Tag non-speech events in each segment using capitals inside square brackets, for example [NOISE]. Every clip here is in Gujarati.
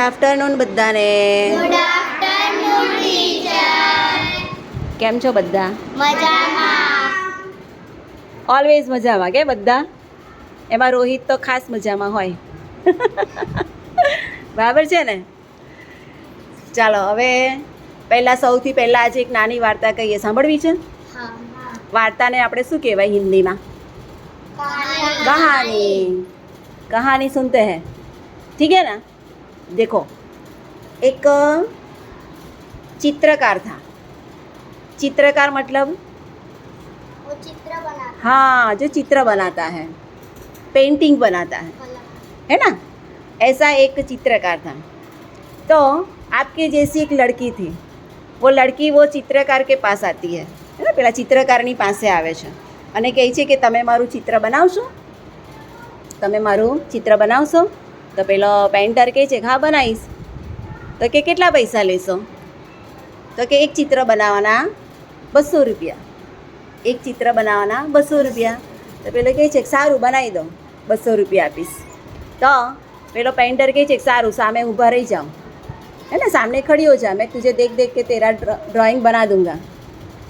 આફ્ટરનૂન બધાને. ગુડ આફ્ટરનૂન ટીચર કેમ છો બધા? મજામાં. ઓલવેઝ મજામાં કે બધા? એમાં રોહિત તો ખાસ મજામાં હોય. [LAUGHS] બરાબર છે ને? ચાલો હવે પહેલાં સૌથી પહેલાં આજે એક નાની વાર્તા કહીએ. સાંભળવી છે? વાર્તાને આપણે શું કહેવાય હિન્દીમાં? કહાની. કહાની સુનતે હે. ઠીક હે ના? देखो एक चित्रकार था चित्रकार मतलब वो चित्र बना हाँ जो चित्र बनाता है पेंटिंग बनाता है है ना ऐसा एक चित्रकार था तो आपके जैसी एक लड़की थी वो लड़की वो चित्रकार के पास आती है है ना પેલા ચિત્રકારની પાસે આવે છે અને કહે છે કે તમે મારું ચિત્ર બનાવશો તમે મારું ચિત્ર બનાવશો તો પેલો પેન્ટર કહે છે કે હા બનાવીશ તો કે કેટલા પૈસા લેશો તો કે એક ચિત્ર બનાવવાના બસો રૂપિયા એક ચિત્ર બનાવવાના બસો રૂપિયા તો પેલો કહે છે કે સારું બનાવી દો બસો રૂપિયા આપીશ તો પેલો પેન્ટર કહે છે કે સારું સામે ઊભા રહી જાઓ है ना सामने खड़ी हो जा मैं तुझे देख देख के तेरा ड्राइंग बना दूंगा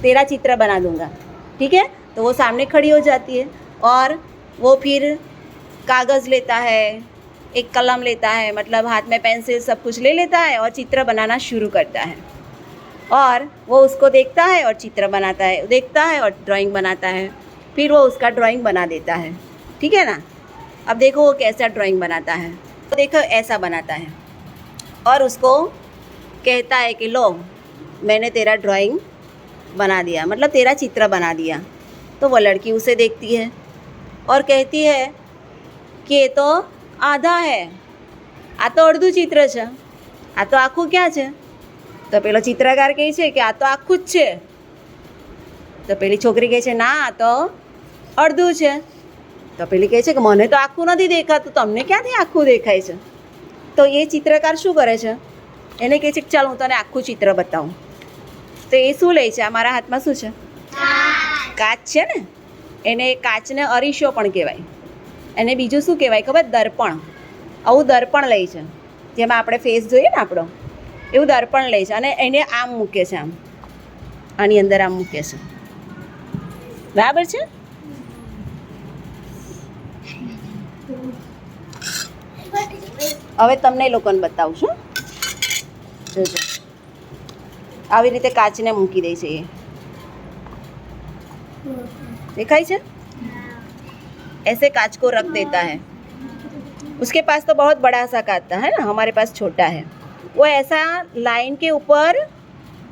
तेरा चित्र बना दूंगा ठीक है तो वो सामने खड़ी हो जाती है और वो फिर कागज़ लेता है एक कलम लेता है मतलब हाथ में पेंसिल सब कुछ ले लेता है और चित्र बनाना शुरू करता है। और वो उसको देखता है और चित्र बनाता है, देखता है और ड्राइंग बनाता है। फिर वो उसका ड्राइंग बना देता है। ठीक है ना? अब देखो वो कैसा ड्राइंग बनाता है। तो देखो ऐसा बनाता है। और उसको कहता है कि, लो, मैंने तेरा ड्राइंग बना दिया मतलब तेरा चित्र बना दिया। तो वो लड़की उसे देखती है और कहती है कि, ये तो આધા હે. આ તો અડધું ચિત્ર છે. આ તો આખું ક્યાં છે? તો પેલો ચિત્રકાર કહે છે કે આ તો આખું જ છે. તો પેલી છોકરી કહે છે ના આ તો અડધું છે. તો પેલી કહે છે કે મને તો આખું નથી દેખાતું. તમને ક્યાંથી આખું દેખાય છે? તો એ ચિત્રકાર શું કરે છે? એને કહે છે કે ચાલ હું તને આખું ચિત્ર બતાવું. તો એ શું લે છે? આ મારા હાથમાં શું છે? કાચ. છે ને? એને કાચને અરીસો પણ કહેવાય. એને બીજું શું કહેવાય ખબર? દર્પણ. આવું દર્પણ લે છે. જેમાં આપણે ફેસ જોઈએ ને આપણો? એવું દર્પણ લે છે. અને એને આમ મૂકે છે આમ. આની અંદર આમ મૂકે છે. બરાબર છે? હવે તમને લોકોને બતાવું છું જોજો. આવી રીતે કાચને મૂકી દે છે એ. દેખાય છે? ऐसे कांच को रख देता है उसके पास तो बहुत बड़ा सा कांच था है ना हमारे पास छोटा है वो ऐसा લાઇન કે ઉપર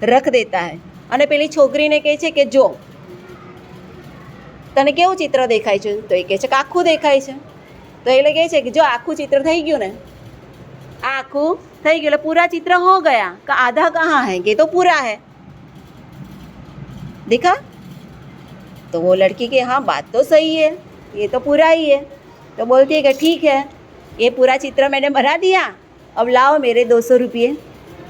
રખ દેતા હે અને પેલી છોકરીને કહે છે કે જો તને કેવું ચિત્ર દેખાય છે તો એ કહે છે કે આખું દેખાય છે તો એટલે કહે છે કે જો આખું ચિત્ર થઈ ગયું ને આ આખું થઈ ગયું એટલે પૂરા ચિત્ર હો ગયા કે આધા કહા હે કે તો પૂરા હે દેખા તો વો લડકી કે હા બાત તો સહી હે ये तो पूरा ही है तो बोलती है कि ठीक है ये पूरा चित्र मैंने बना दिया अब लाओ मेरे दो सौ रुपये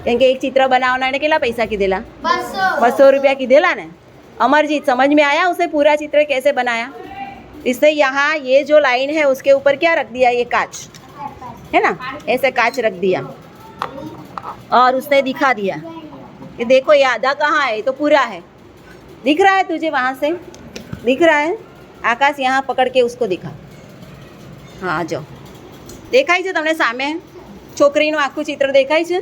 કેમ કે એક ચિત્ર બનાવના એને કેટલા પૈસા કીધેલા બસો बसो रुपया કીધેલા ને अमरजीत समझ में आया उसे पूरा चित्र कैसे बनाया इससे यहाँ ये जो लाइन है उसके ऊपर क्या रख दिया ये कांच है ना ऐसे कांच रख दिया और उसने दिखा दिया कि देखो ये आधा कहाँ है ये तो पूरा है दिख रहा है तुझे वहाँ से दिख रहा है આકાશ યહાં પકડ કે ઉસકો દિખા હા જો દેખાય છે તમને સામે છોકરીનું આખું ચિત્ર દેખાય છે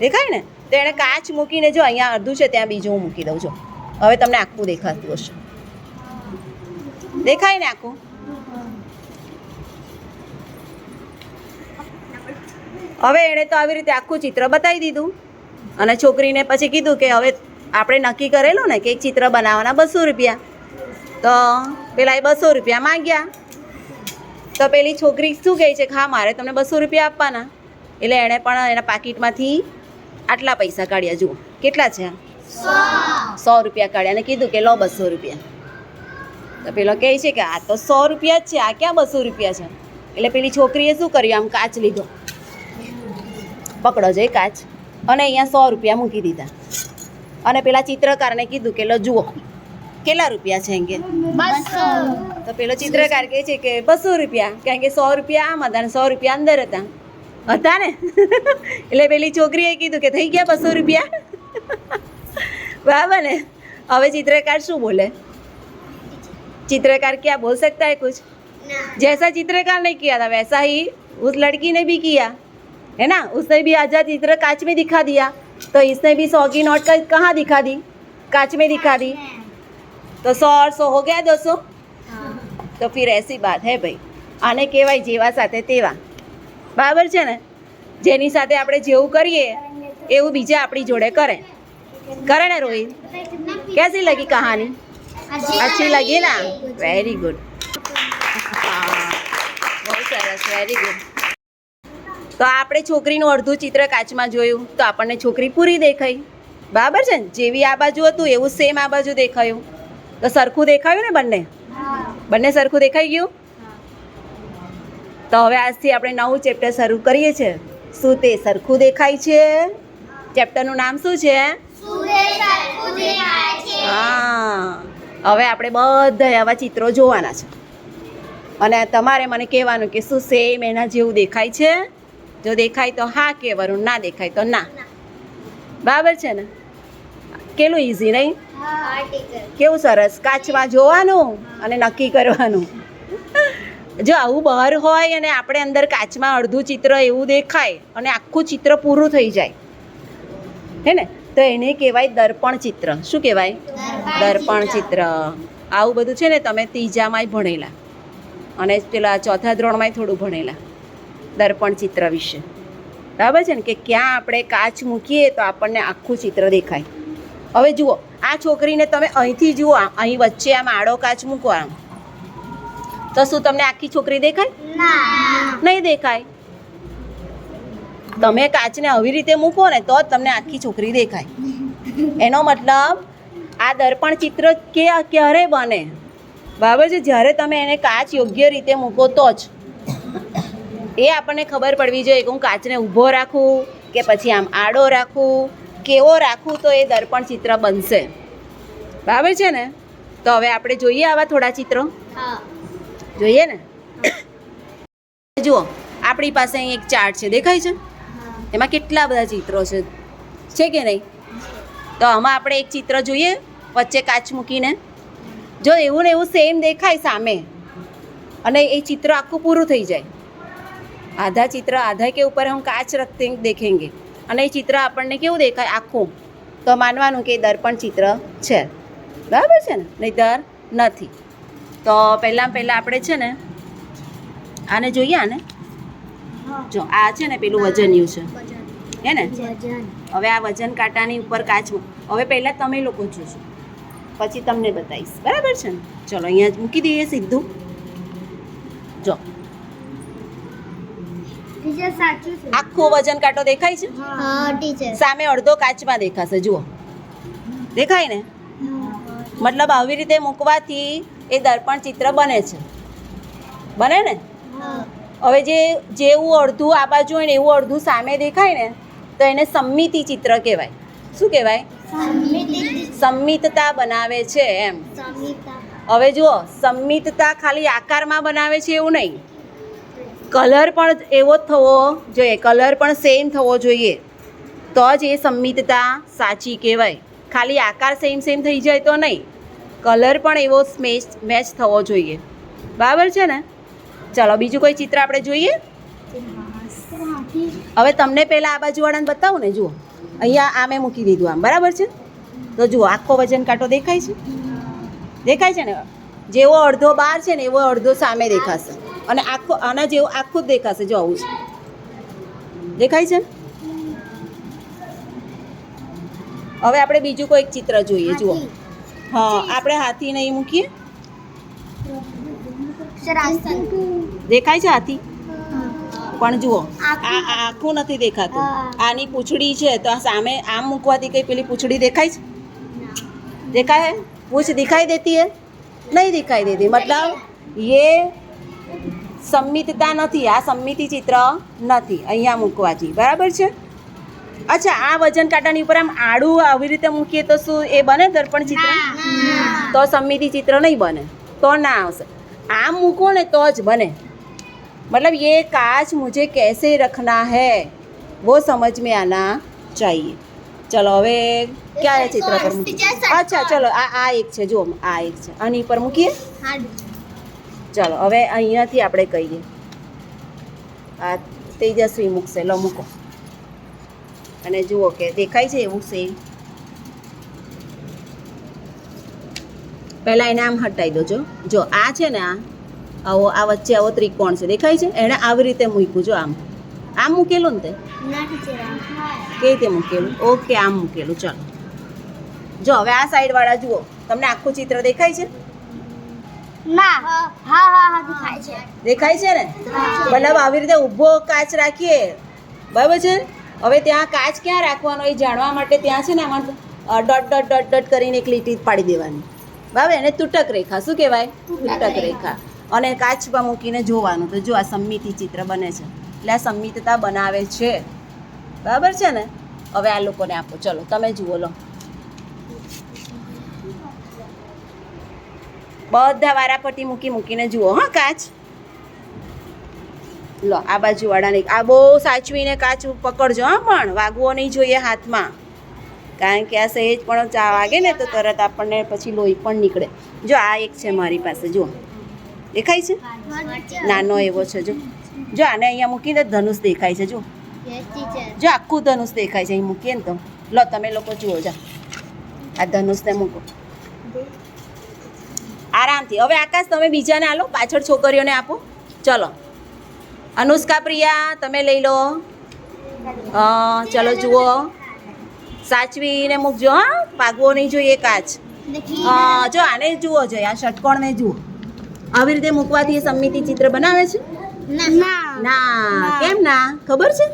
દેખાય ને તો એણે કાચ મૂકીને જો અહીંયા અડધું છે ત્યાં બીજું હું મૂકી દઉં છું હવે તમને આખું દેખાતું હશે. દેખાય ને આખું? હવે એણે તો આવી રીતે આખું ચિત્ર બતાવી દીધું અને છોકરીને પછી કીધું કે હવે આપણે નક્કી કરેલું ને કે એક ચિત્ર બનાવવાના બસો રૂપિયા. તો પેલા એ બસો રૂપિયા માંગ્યા. તો પેલી છોકરી શું કહે છે? ખા, મારે તમને બસો રૂપિયા આપવાના. એટલે એણે પણ એના પાકીટમાંથી આટલા પૈસા કાઢ્યા. જુઓ, કેટલા છે? સો રૂપિયા કાઢ્યા અને કીધું કે લો બસો રૂપિયા. તો પેલો કહે છે કે આ તો સો રૂપિયા જ છે, આ ક્યાં બસો રૂપિયા છે? એટલે પેલી છોકરીએ શું કર્યું? આમ કાચ લીધો. પકડો છે કાચ. અને અહીંયા સો રૂપિયા મૂકી દીધા. અને પેલા ચિત્રકારને કીધું કે લો જુઓ કેટલા રૂપિયા છે એમ કે બસો તો પેલો ચિત્રકાર કહે છે કે બસો રૂપિયા કારણ કે સો રૂપિયા આમ હતા અને સો રૂપિયા અંદર હતા હતા ને એટલે પેલી છોકરીએ કીધું કે થઈ ગયા બસો રૂપિયા બરાબર ને હવે ચિત્રકાર શું બોલે चित्रकार क्या बोल सकता है कुछ ना जैसा चित्रकार ने किया था वैसा ही उस लड़की ने भी किया है ना उसने भी आजा चित्र कांच में दिखा दिया तो इसने भी सौ की नोट का कहाँ दिखा दी कांच में दिखा दी तो सौ और सौ हो गया दो सौ તો ફિર એસી બાત હે ભાઈ આને કહેવાય જેવા સાથે તેવા બરાબર છે ને જેની સાથે આપણે જેવું કરીએ એવું બીજા આપણી જોડે કરે કરે ને રોહિત કેસી લગી કહાની अच्छी लगी ना वेरी गुड બહુ સરસ વેરી ગુડ તો આપણે છોકરીનું અડધું ચિત્ર કાચમાં જોયું તો આપણને છોકરી પૂરી દેખાઈ બરાબર છે ને જેવી આ બાજુ હતું એવું સેમ આ બાજુ દેખાયું તો સરખું દેખાયું ને બંને? બંને સરખું દેખાઈ ગયું? તો હવે આજથી આપણે નવું ચેપ્ટર શરૂ કરીએ છીએ. શું તે સરખું દેખાય છે? ચેપ્ટરનું નામ શું છે? હા. હવે આપણે બધા આવા ચિત્રો જોવાના છે. અને તમારે મને કહેવાનું કે શું સેમ એના જેવું દેખાય છે? જો દેખાય તો હા કહેવાનું ના દેખાય તો ના. બરાબર છે ને? કેટલું ઇઝી નહીં? કેવું સરસ? કાચમાં જોવાનું અને નક્કી કરવાનું. જો આવું બહાર હોય અને આપણે અંદર કાચમાં અડધું ચિત્ર એવું દેખાય અને આખું ચિત્ર પૂરું થઈ જાય. હે ને? તો એને કહેવાય દર્પણ ચિત્ર. શું કહેવાય? દર્પણ ચિત્ર. આવું બધું છે ને તમે ત્રીજામાંય ભણેલા. અને પેલા ચોથા ધોરણમાંય થોડું ભણેલા. દર્પણ ચિત્ર વિશે. બરાબર છે ને? કે ક્યાં આપણે કાચ મૂકીએ તો આપણને આખું ચિત્ર દેખાય. હવે જુઓ આ છોકરીને તમે અહીંથી જુઓ અહીં વચ્ચે આમ આડો કાચ મૂકો આમ તો શું તમને આખી છોકરી દેખાય? નહીં દેખાય. તમે કાચને આવી રીતે મૂકો ને તો તમને આખી છોકરી દેખાય. એનો મતલબ આ દર્પણ ચિત્ર કે ક્યારે બને? બરાબર છે જ્યારે તમે એને કાચ યોગ્ય રીતે મૂકો તો જ. એ આપણને ખબર પડવી જોઈએ કે હું કાચને ઊભો રાખું કે પછી આમ આડો રાખું? કેવો રાખું તો એ દર્પણ ચિત્ર બનશે. બરાબર છે ને? તો હવે આપણે જોઈએ આવા થોડા ચિત્રો. જોઈએ ને? જુઓ આપણી પાસે અહીં એક ચાર્ટ છે. દેખાય છે? એમાં કેટલા બધા ચિત્રો છે? છે કે નહીં? તો આમાં આપણે એક ચિત્ર જોઈએ વચ્ચે કાચ મૂકીને. જો એવું ને એવું સેમ દેખાય સામે અને એ ચિત્ર આખું પૂરું થઈ જાય. આધા ચિત્ર આધા કે ઉપર હું કાચ રખતે દેખેંગે. અને એ ચિત્ર આપણને કેવું દેખાય? આખું. તો માનવાનું કે દર્પણ ચિત્ર છે. બરાબર છે ને? નહીતર નથી. તો પહેલાં પહેલાં આપણે છે ને, આને જોઈએ આને? જો, આ છે ને પેલું વજનિયું છે. હે ને? હવે આ વજન કાંટાની ઉપર કાચ હવે પહેલાં તમે લોકો જોશો પછી તમને બતાવીશ. બરાબર છે ને? ચલો, અહીંયા મૂકી દઈએ સીધું. જો. આખો વજન કાંટો દેખાય છે? હા ટીચર. સામે અડધો કાચમાં દેખાશે જુઓ. દેખાય ને? મતલબ આવી રીતે મૂકવાથી એ દર્પણ ચિત્ર બને છે. બને ને? હવે જે જેવું અડધું આ બાજુ હોય ને એવું અડધું સામે દેખાય ને તો એને સંમિતિ ચિત્ર કહેવાય. શું કહેવાય? સંમિતતા બનાવે છે એમ. હવે જુઓ સંમિતતા ખાલી આકારમાં બનાવે છે એવું નહીં. કલર પણ એવો જ થવો જોઈએ, કલર પણ સેમ થવો જોઈએ. તો જ એ સંમિતતા સાચી કહેવાય. ખાલી આકાર સેમ સેમ થઈ જાય તો નહીં. કલર પણ એવો મેચ મેચ થવો જોઈએ. બરાબર છે ને? ચલો, બીજું કોઈ ચિત્ર આપણે જોઈએ? હવે તમને પહેલાં આ બાજુવાળાને બતાવું ને, જુઓ. અહીંયા આ મેં મૂકી દીધું આમ. બરાબર છે? તો જુઓ, આખો વજન કાંટો દેખાય છે? દેખાય છે ને? જેવો અડધો બહાર છે ને, એવો અડધો સામે દેખાશે. અને આખો આના જેવો આખું જ દેખાશે. જો આવું છે. દેખાય છે હવે આપણે બીજું કોઈક ચિત્ર જોઈએ જુઓ. હા આપણે હાથી નહીં મૂકીએ. દેખાય છે હાથી? પણ જુઓ આ આખું નથી દેખાતું. આની પૂંછડી છે તો આ સામે આમ મૂકવાથી કઈ પેલી પૂછડી દેખાય છે? દેખાય? પૂછ દેખાઈ દેતી હે? નહીં દેખાઈ દેતી. મતલબ યે સંમિતતા નથી આ સંમિતિ ચિત્ર નથી અહીંયા મૂકવાથી બરાબર છે અચ્છા આ વજન કાંટાની ઉપર આમ આડું આવી રીતે મૂકીએ તો શું એ બને દર્પણ ચિત્ર તો સંમિતિ ચિત્ર નહીં બને તો ના આવશે આમ મૂકો ને તો જ બને मतलब ये कांच मुझे कैसे रखना है वो समझ में आना चाहिए ચલો હવે ક્યાં ચિત્ર પર મૂકીએ? ટીચર, ષટકોણ. અચ્છા ચલો આ આ એક છે જો આ એક છે આની પર મૂકીએ ચલો હવે અહીંયાથી આપણે કહીએ. આ તેજસ્વી મૂકશે લો મૂકો. અને જુઓ કે દેખાય છે એવું સેમ પહેલાં એને આમ હટાવી દો જો. જો આ છે ને આ. આવો આ વચ્ચે આવો ત્રિકોણ છે. દેખાય છે? એણે આવી રીતે મૂક્યું જો આમ. આમ મૂકેલું ને તે? કઈ રીતે મૂકેલું? ઓકે આમ મૂકેલું. ચાલો. જો હવે આ સાઈડવાળા જુઓ. તમને આખું ચિત્ર દેખાય છે? ના હા હા હા દેખાય છે. દેખાય છે ને? મતલબ આવી રીતે ઊભો કાચ રાખીએ. બરાબર છે? હવે ત્યાં કાચ ક્યાં રાખવાનો એ જાણવા માટે ત્યાં છે ને આમાં ડોટ ડોટ ડોટ ડોટ કરીને એક લીટી પાડી દેવાની. બરાબર? એને તૂટક રેખા. શું કહેવાય? તૂટક રેખા. અને કાચમાં મૂકીને જોવાનું. તો જો આ સંમિતિ ચિત્ર બને છે. એટલે આ સંમિતતા બનાવે છે. બરાબર છે ને? હવે આ લોકોને આપો. ચલો તમે જુઓ લો. બધા વારાપટ્ટી મૂકી મૂકીને જુઓ, હા, કાચ. લો, આ બાજુ વાળાને આ બહુ સાચવીને કાચ પકડજો, હા, પણ વાગવો નહીં જોઈએ હાથમાં. કારણ કે આ સહેજ પણ ચા વાગે ને, તો તરત આપણને પછી લોહી પણ નીકળે. જો, આ એક છે મારી પાસે, જુઓ. દેખાય છે? નાનો એવો છે, જો. જો, આને અહીંયા મૂકીને ધનુષ દેખાય છે જો જો, આખું ધનુષ દેખાય છે, અહીં મૂકીએ ને તો. લો, તમે લોકો જુઓ, જા. આ ધનુષને મૂકો. આરામથી. હવે આકાશ તમે બીજાને આલો પાછળ છોકરીઓને આપો. ચલો. અનુષ્કા પ્રિયા તમે લઈ લો. ચલો જુઓ. સાચવીને મૂકજો હા. પાગવો નહીં જોઈએ કાચ જો આને જુઓ જોઈએ આ ષટકોણને જુઓ. આવી રીતે મૂકવાથી એ સંમિતિ ચિત્ર બનાવે છે? ના. ના. કેમ ના? ખબર છે?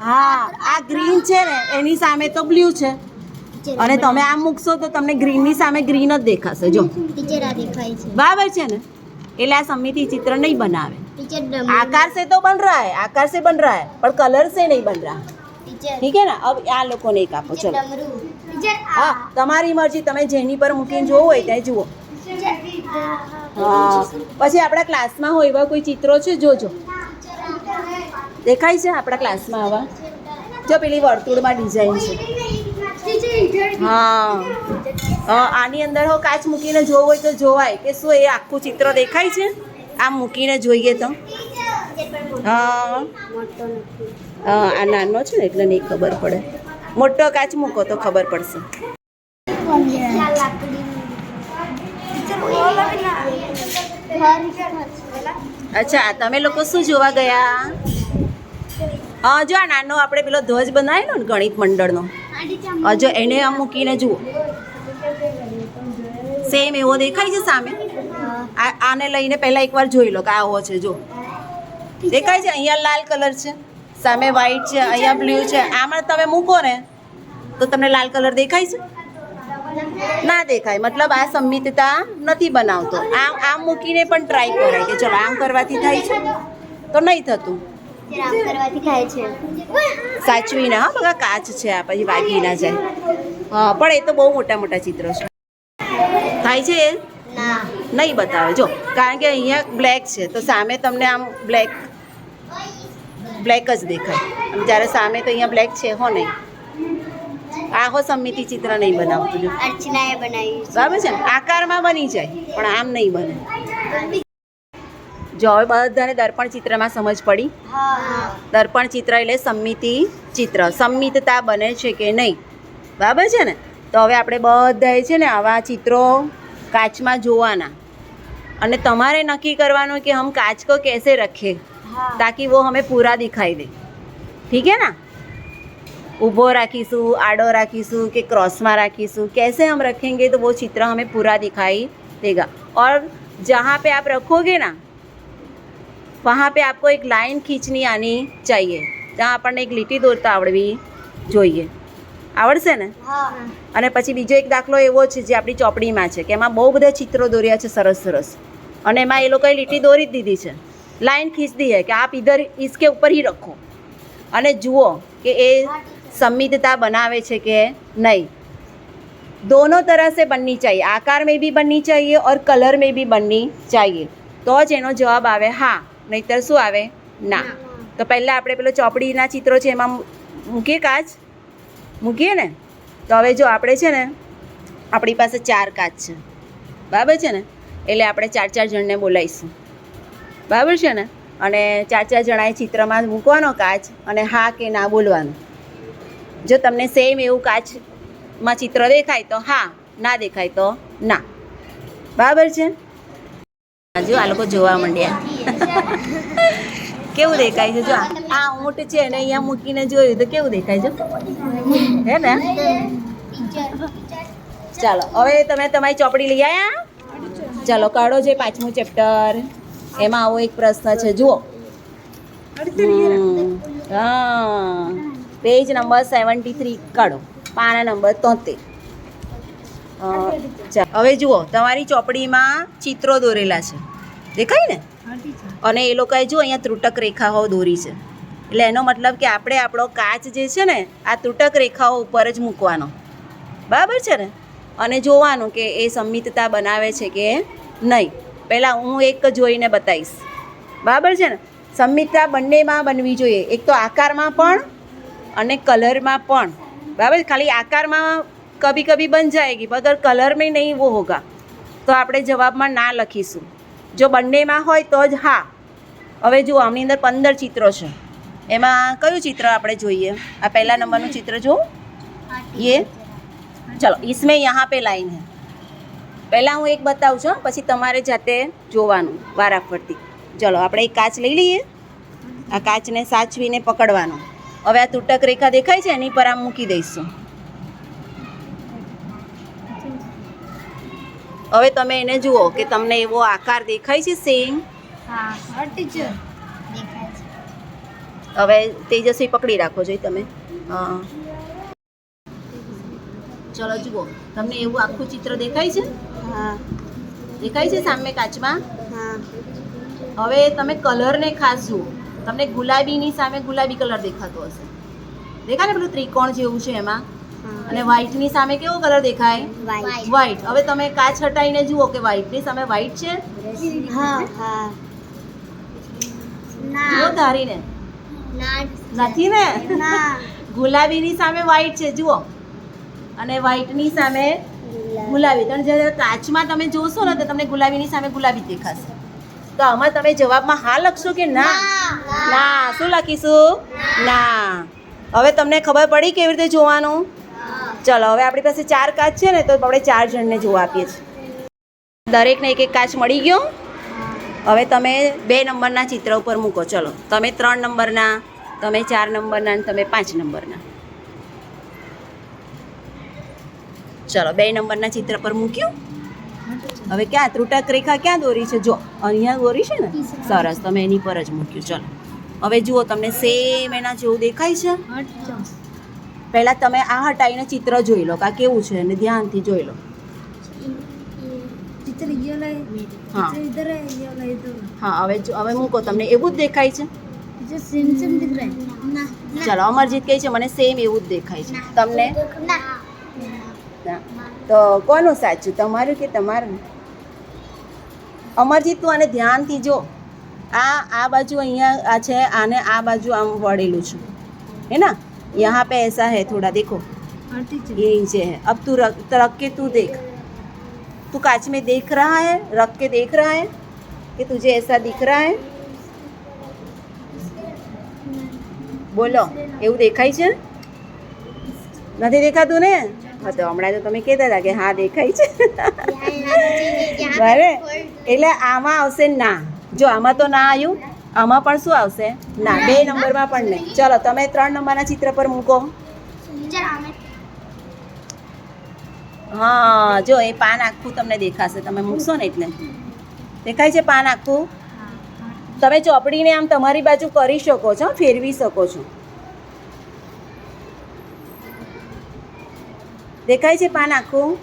હા આ ગ્રીન છે ને એની સામે તો બ્લુ છે. અને તમે આમ મૂકશો તો તમને ગ્રીનની સામે ગ્રીન જ દેખાશે જો. ટીચર છે. બરાબર છે ને? એટલે આ સમિતિ ચિત્ર નહીં બનાવે. આકાર સે તો બન રહા હે આકાર સે બન રહા હે પણ કલર સે નહીં બન રહા. ઠીક હે ને? અબ આ લોકોને એક આપો ચલો. હા તમારી મરજી તમે જેની પર મૂકીને જોવો હોય ત્યાં જુઓ. હા. પછી આપણા ક્લાસમાં હોય એવા કોઈ ચિત્રો છે? જોજો. દેખાય છે આપણા ક્લાસમાં આવા? જો પેલી વર્તુળમાં ડિઝાઇન છે. હા. આની અંદર હો કાચ મૂકીને જોવું હોય તો જોવાય કે શું એ આખું ચિત્ર દેખાય છે? આમ મૂકીને જોઈએ તો. હા. આ નાનો છે ને, એટલે નહીં ખબર પડે. મોટો કાચ મૂકો તો ખબર પડશે. અચ્છા તમે લોકો શું જોવા ગયા? હા જો આ નાનો આપણે પેલો ધ્વજ બનાવેલો ને ગણિત મંડળનો. જો એને આમ મૂકીને જુઓ. સેમ એવો દેખાય છે સામે? આને લઈને પહેલાં એકવાર જોઈ લો કે આવો છે જો દેખાય છે? અહીંયા લાલ કલર છે, સામે વ્હાઈટ છે, અહીંયા બ્લુ છે. આમાં તમે મૂકો ને, તો તમને લાલ કલર દેખાય છે? ના દેખાય. મતલબ આ સંમિતતા નથી બનાવતો. આમ આમ મૂકીને પણ ટ્રાય કરાય કે ચલો આમ કરવાથી થાય છે. તો નહીં થતું. આમ ના બગા કાચ છે આ પછી વાગી ના જાય હા પણ એ તો બહુ મોટા મોટા ચિત્રો છે. થાય છે નહીં બતાવે. જો કારણ કે અહીંયા બ્લેક છે તો સામે તમને આમ બ્લેક બ્લેક જ દેખાય. જ્યારે સામે તો અહીંયા બ્લેક છે હો નહીં. આહો સમિતિ ચિત્ર નહીં બનાવતું. અર્ચનાએ બનાવ્યું બરાબર છે આકારમાં બની જાય પણ આમ નહીં બને. જો હવે બધાને દર્પણ ચિત્રમાં સમજ પડી? દર્પણ ચિત્ર એટલે સંમિતિ ચિત્ર. સંમિતતા બને છે કે નહીં? બરાબર છે ને? તો હવે આપણે બધાએ છે ને આવા ચિત્રો કાચમાં જોવાના. અને તમારે નક્કી કરવાનું કે હમ કાચ કો કેસે રખે? તાકી વો હમે પૂરા દિખાઈ દે. ઠીક હે ના? ઊભો રાખીશું આડો રાખીશું કે ક્રોસમાં રાખીશું? કેસે હમ રખેંગે તો વો ચિત્ર હમે પૂરા દિખાઈ દેગા. ઓર જહાં પે આપ રખોગે ના वहाँ पे आपको एक लाइन खींचनी आनी चाहिए ત્યાં આપણને એક લીટી દોરતા આવડવી જોઈએ આવડશે ને હા અને પછી બીજો એક દાખલો એવો છે જે આપણી ચોપડીમાં છે કે એમાં બહુ બધા ચિત્રો દોર્યા છે સરસ સરસ અને એમાં એ લોકોએ લીટી દોરી જ દીધી છે લાઈન ખીંચ દી है કે આપ ઇધર इसके ऊपर ही रखो અને જુઓ કે એ સંમિતતા બનાવે છે કે નહીં दोनों तरह से बननी चाहिए आकार में भी बननी चाहिए और कलर में भी बननी चाहिए तो જ એનો જવાબ આવે હા નહીતર શું આવે? ના. તો પહેલાં આપણે પેલો ચોપડીના ચિત્રો છે એમાં મૂકીએ કાચ? મૂકીએ ને? તો હવે જો આપણે છે ને આપણી પાસે ચાર કાચ છે. બરાબર છે ને? એટલે આપણે ચાર ચાર જણને બોલાવીશું. બરાબર છે ને? અને ચાર ચાર જણાએ ચિત્રમાં મૂકવાનો કાચ અને હા કે ના બોલવાનું. જો તમને સેમ એવું કાચમાં ચિત્ર દેખાય તો હા ના દેખાય તો ના. બરાબર છે? જો આ લોકો જોવા માંડ્યા. કેવું દેખાય છે જો આ- ઊંટ છે ને અહીંયા મૂકીને જોયું તો કેવું દેખાય છે? હે ને? ચાલો, હવે તમે તમારી ચોપડી લઈ આવ્યા ચાલો, કાઢો જે પાંચમું ચેપ્ટર. એમાં આવો એક પ્રશ્ન છે, જુઓ. હા. પેજ નંબર સેવન્ટી થ્રી કાઢો. પાના નંબર તોતેર. હવે જુઓ તમારી ચોપડીમાં ચિત્રો દોરેલા છે. દેખાય ને? અને એ લોકોએ જો અહીંયા ત્રુટક રેખાઓ દોરી છે. એટલે એનો મતલબ કે આપણે આપણો કાચ જે છે ને આ ત્રુટક રેખાઓ ઉપર જ મૂકવાનો. બરાબર છે ને? અને જોવાનું કે એ સંમિતતા બનાવે છે કે નહીં. પહેલાં હું એક જોઈને બતાવીશ. બરાબર છે ને? સંમિતતા બંનેમાં બનવી જોઈએ. એક તો આકારમાં પણ અને કલરમાં પણ. બરાબર? ખાલી આકારમાં કભી કભી બન જાયગી મગર કલર में નહીં वो होगा તો આપણે જવાબમાં ના લખીશું જો બંનેમાં હોય તો જ હા હવે જુઓ આમની અંદર પંદર ચિત્રો છે એમાં કયું ચિત્ર આપણે જોઈએ આ પહેલા નંબરનું ચિત્ર જો ये ચલો इसमें यहाँ पे लाइन है પહેલાં હું એક બતાવું છું પછી તમારે જાતે જોવાનું વારાફરતી ચલો આપણે એક કાચ લઈ લઈએ આ કાચને સાચવીને પકડવાનો હવે આ તૂટક રેખા દેખાય છે એની પર આમ મૂકી દઈશું હવે તમે એને જુઓ કે તમને એવો આકાર દેખાય છે સેમ હવે તેજસ્વી પકડી રાખો જોઈ તમે. હા ચલો જુઓ. તમને એવું આખું ચિત્ર દેખાય છે? હા. દેખાય છે સામે કાચમાં? હા. હવે તમે કલરને ખાસ જુઓ. તમને ગુલાબીની સામે ગુલાબી કલર દેખાતો હશે. દેખાય ને પેલું ત્રિકોણ જેવું છે એમાં? અને વ્હાઈટની સામે કેવો કલર દેખાય? વ્હાઈટ હવે તમે કાચ હટાવીને જુઓ કે વ્હાઈટની સામે વ્હાઈટ છે? જુઓ ધારીને. નથી ને? ગુલાબી [LAUGHS] ગુલાબીની સામે વ્હાઈટ છે જુઓ. અને વ્હાઈટની સામે ગુલાબી. પણ જ્યારે કાચમાં તમે જોશો ને તો તમને ગુલાબીની સામે ગુલાબી દેખાશે. તો આમાં તમે જવાબમાં હા લખશો કે ના? ના. શું લખીશું? ના. હવે તમને ખબર પડી કેવી રીતે જોવાનું? ચલો, હવે આપણી પાસે ચાર કાચ છે ને, તો આપણે ચાર જણને જોવા આપીએ છીએ. દરેકને એક એક કાચ મળી ગયો. હવે તમે બે નંબરના ચિત્ર ઉપર મૂકો. ચલો, તમે ત્રણ નંબરના, તમે ચાર નંબરના અને તમે પાંચ નંબરના. ચલો, બે નંબરના ચિત્ર પર મૂક્યું. હવે ક્યાં, ત્રુટક રેખા ક્યાં દોરી છે? જો, અહીંયા દોરી છે ને? સરસ, તમે એની પર જ મૂક્યું. ચલો, હવે જુઓ, તમને સેમ એના જેવું દેખાય છે. પહેલાં તમે આ હટાવીને ચિત્ર જોઈ લો કા કેવું છે અને ધ્યાનથી જોઈ લો. હા. હવે હવે મૂકો તમને. એવું જ દેખાય છે? ચલો અમરજીત કહે છે મને સેમ એવું જ દેખાય છે. તમને? તો કોનું સાચું તમારું કે તમારું? અમરજીત તું આને ધ્યાનથી જો. આ આ બાજુ અહીંયા આ છે આને આ બાજુ આમ વળેલું છું. હે ને? यहाँ पे ऐसा है थोड़ा देखो हाँ टीचर ये नीचे है अब तू रख तो रख के तू देख तू कांच में देख रहा है रख के देख रहा है कि तुझे ऐसा दिख रहा है બોલો એવું દેખાય છે નથી દેખાતું ને હા તો હમણાં તો તમે કહેતા હતા કે હા દેખાય છે બરાબર એટલે આમાં આવશે ના જો આમાં તો ના આવ્યું આમાં પણ શું આવશે? ના બે નંબરમાં પણ નહીં. ચલો તમે ત્રણ નંબરના ચિત્ર પર મૂકો. હા જો એ પાન આખું તમને દેખાશે. તમે મૂકશો ને એટલે. દેખાય છે પાન આખું? તમે ચોપડીને આમ તમારી બાજુ કરી શકો છો ફેરવી શકો છો. દેખાય છે પાન આખું?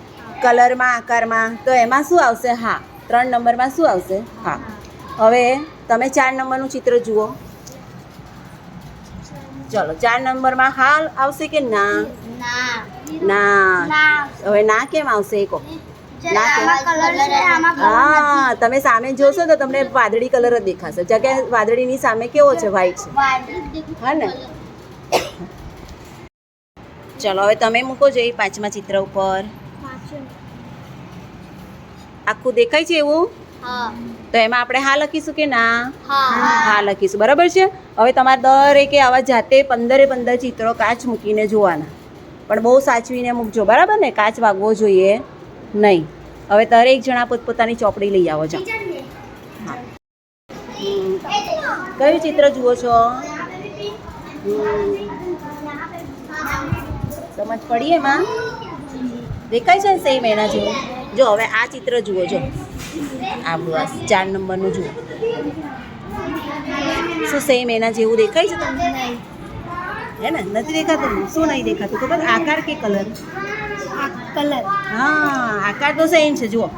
કલરમાં આકારમાં. તો એમાં શું આવશે? હા ત્રણ નંબરમાં શું આવશે? હા. હવે તમે ચાર નંબરનું ચિત્ર જુઓ. ચલો ચાર નંબરમાં હાલ આવશે કે ના? ના. હવે ના કેમ આવશે એ કહો હા તમે સામે જોશો તો તમને વાદળી કલર જ દેખાશે. જગ્યા વાદળીની સામે કેવો છે? વ્હાઈટ છે. હા ને? ચલો હવે તમે મૂકો જોઈએ પાંચમા ચિત્ર ઉપર. આખું દેખાય છે એવું? તો એમાં આપણે હા લખીશું કે ના? હા. લખીશું. બરાબર છે? હવે તમારે દરેકે આવા જાતે પંદરે પંદર ચિત્રો કાચ મૂકીને જોવાના. પણ બહુ સાચવીને મૂકજો. બરાબર ને? કાચ વાગવો જોઈએ નહીં. હવે દરેક જણા પોતપોતાની ચોપડી લઈ આવો છો કયું ચિત્ર જુઓ છો? સમજ પડી એમાં? દેખાય છે ને સેમ એના જેવું? જો હવે આ ચિત્ર જુઓ જો આ બસ ચાર નંબરનું જુઓ શું સેમ એના જેવું દેખાય છે તમને હે ને નથી દેખાતું ને? શું નહીં દેખાતું ખબર આકાર કે કલર कलर हाँ आकार तो सेम है जुओ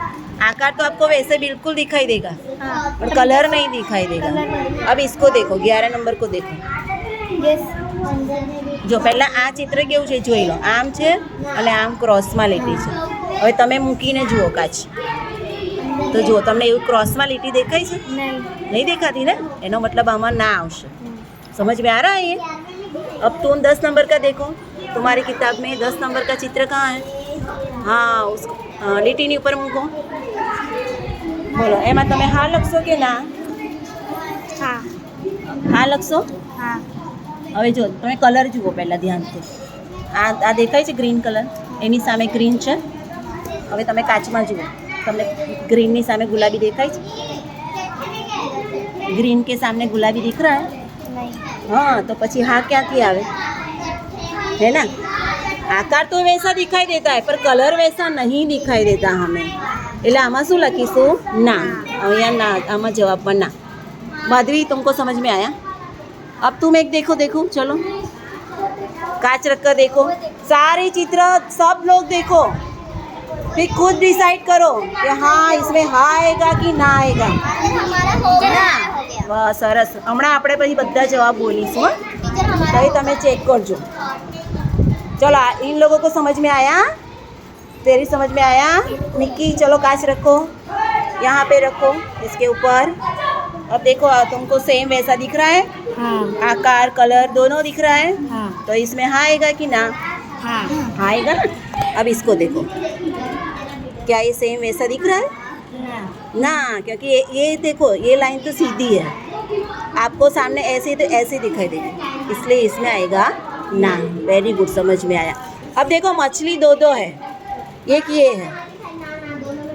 आकार तो आपको वैसे बिल्कुल दिखाई देगा हाँ पर कलर नहीं दिखाई देगा कलर नहीं अब इसको देखो ग्यारह नंबर को देखो यस જો પહેલાં આ ચિત્ર કેવું છે જોઈ લો આમ છે અને આમ ક્રોસમાં લીટી છે હવે તમે મૂકીને જુઓ કાચ તો જુઓ તમને એવું ક્રોસમાં લીટી દેખાય છે नहीं नहीं दिखाती ना એનો मतलब આમાં ના આવશે समझ में आ रहा है ये अब तुम दस नंबर का देखो तुम्हारी किताब में दस नंबर का चित्र कहाँ है हाँ उस हाँ, લીટીની ઉપર મૂકો બોલો એમાં તમે હા લખશો કે ના हाँ હા લખશો हाँ હવે જો તમે કલર જુઓ પહેલાં ધ્યાનથી આ આ દેખાય છે ગ્રીન કલર એની સામે ગ્રીન છે હવે તમે કાચમાં જુઓ તમને ગ્રીનની સામે ગુલાબી દેખાય છે ग्रीन के सामने गुलाबी दिख रहा है नहीं हाँ तो પછી હા ક્યાંથી આવે है ना આકાર તો વૈસા દિખાઈ દેતા है पर कलर वैसा नहीं दिखाई देता हमें એટલે આમાં શું લખીશું ના અહીંયા ના આમાં જવાબમાં ના माधवी तुमको समझ में आया अब तुम एक देखो देखो चलो कांच रख कर देखो सारे चित्र सब लोग देखो फिर खुद डिसाइड करो कि हाँ इसमें हाँ आएगा कि ना आएगा हमारा हो गया વાહ સરસ હમણાં આપણે પછી બધા જવાબ બોલીશું હો. टीचर हमारा तभी તમે चेक करजो चलो आ- इन लोगों को समझ में आया तेरी समझ में आया निक्की चलो कांच रखो यहाँ पे रखो इसके ऊपर अब देखो आ, तुमको सेम वैसा दिख रहा है हाँ आकार कलर दोनों दिख रहा है हाँ तो इसमें हाँ आएगा कि ना हाँ हाँ आएगा ना अब इसको देखो क्या ये सेम वैसा दिख रहा है? ना क्योंकि ये, देखो ये लाइन तो सीधी है। आपको सामने ऐसे तो ऐसे दिखाई देगी। इसलिए इसमें आएगा ना। वेरी गुड समझ में आया। अब देखो मछली दो दो है। एक ये है।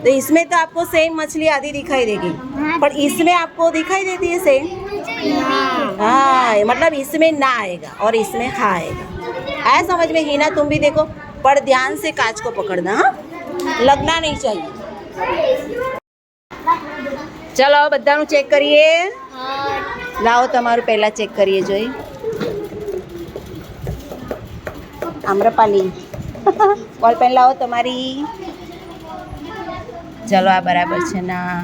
तो इसमें तो आपको सेम मछली आधी दिखाई देगी। पर इसमें आपको दिखाई देती है सेम हाँ मतलब इसमें ना आएगा और इसमें हाँ आएगा। आया समझ में हीना तुम भी देखो। पर ध्यान से कांच को पकड़ना हाँ। લગના નહીં ચાહીએ ચલો બધાનું ચેક કરીએ. લાવો તમારું પહેલાં ચેક કરીએ જોઈ. આમ્રપાલી. કોલ પેન લાવો તમારી. ચલો, આ બરાબર છે. ના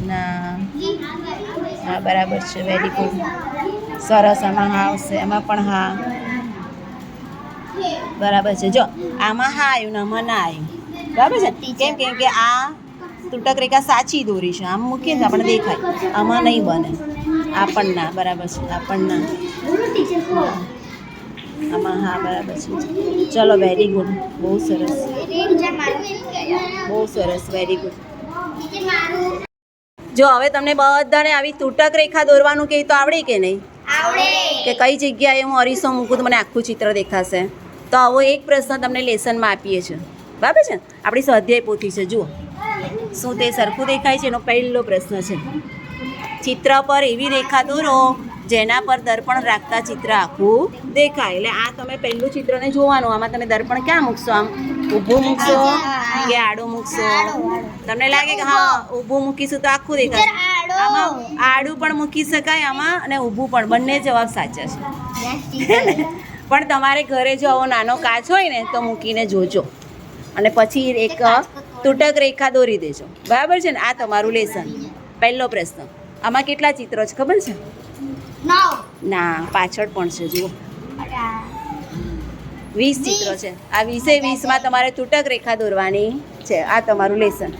ના. હા બરાબર છે. વેરી ગુડ સરસ, આમાં હા આવશે. એમાં પણ હા. બરાબર છે. જો, આમાં હા આવ્યું ને આમાં ના આવ્યું. બરાબર છે? કેમ કેમ કે આ તૂટક રેખા સાચી દોરી છે. આમ મૂકીએ તો આપણને દેખાય. આમાં નહીં બને. આ પણ ના બરાબર છે. આ પણ ના આમાં હા બરાબર છે. ચલો વેરી ગુડ બહુ સરસ. બહુ સરસ વેરી ગુડ જો હવે તમને બધાને આવી તૂટક રેખા દોરવાનું કે તો આવડે કે નહીં? કે કઈ જગ્યાએ હું અરીસો મૂકું તો મને આખું ચિત્ર દેખાશે? તો આવો એક પ્રશ્ન તમને લેસનમાં આપીએ છીએ. બરાબર છે? આપણી સ્વાધ્યાય પોથી છે જુઓ. શું તે સરખું દેખાય છે? એનો પહેલો પ્રશ્ન છે. ચિત્ર પર એવી રેખા દોરો જેના પર દર્પણ રાખતા ચિત્ર આખું દેખાય. એટલે આ તમે પહેલું ચિત્રને જોવાનું આમાં તમે દર્પણ ક્યાં મૂકશો આમ? ઊભું મૂકશો કે આડું મૂકશો? તમને લાગે કે હા ઊભું મૂકીશું તો આખું દેખાય આમાં આડું પણ મૂકી શકાય આમાં અને ઊભું પણ. બંને જવાબ સાચા છે. [LAUGHS] પણ તમારે ઘરે જો આવો નાનો કાચ હોય ને તો મૂકીને જોજો. અને પછી એક તૂટક રેખા દોરી દેજો. બરાબર છે ને? આ તમારું લેસન. પહેલો પ્રશ્ન. આમાં કેટલા ચિત્રો છે ખબર છે? ના પાછળ પણ છે જુઓ. વીસ ચિત્રો છે. આ વીસે વીસમાં તમારે તૂટક રેખા દોરવાની છે. આ તમારું લેસન.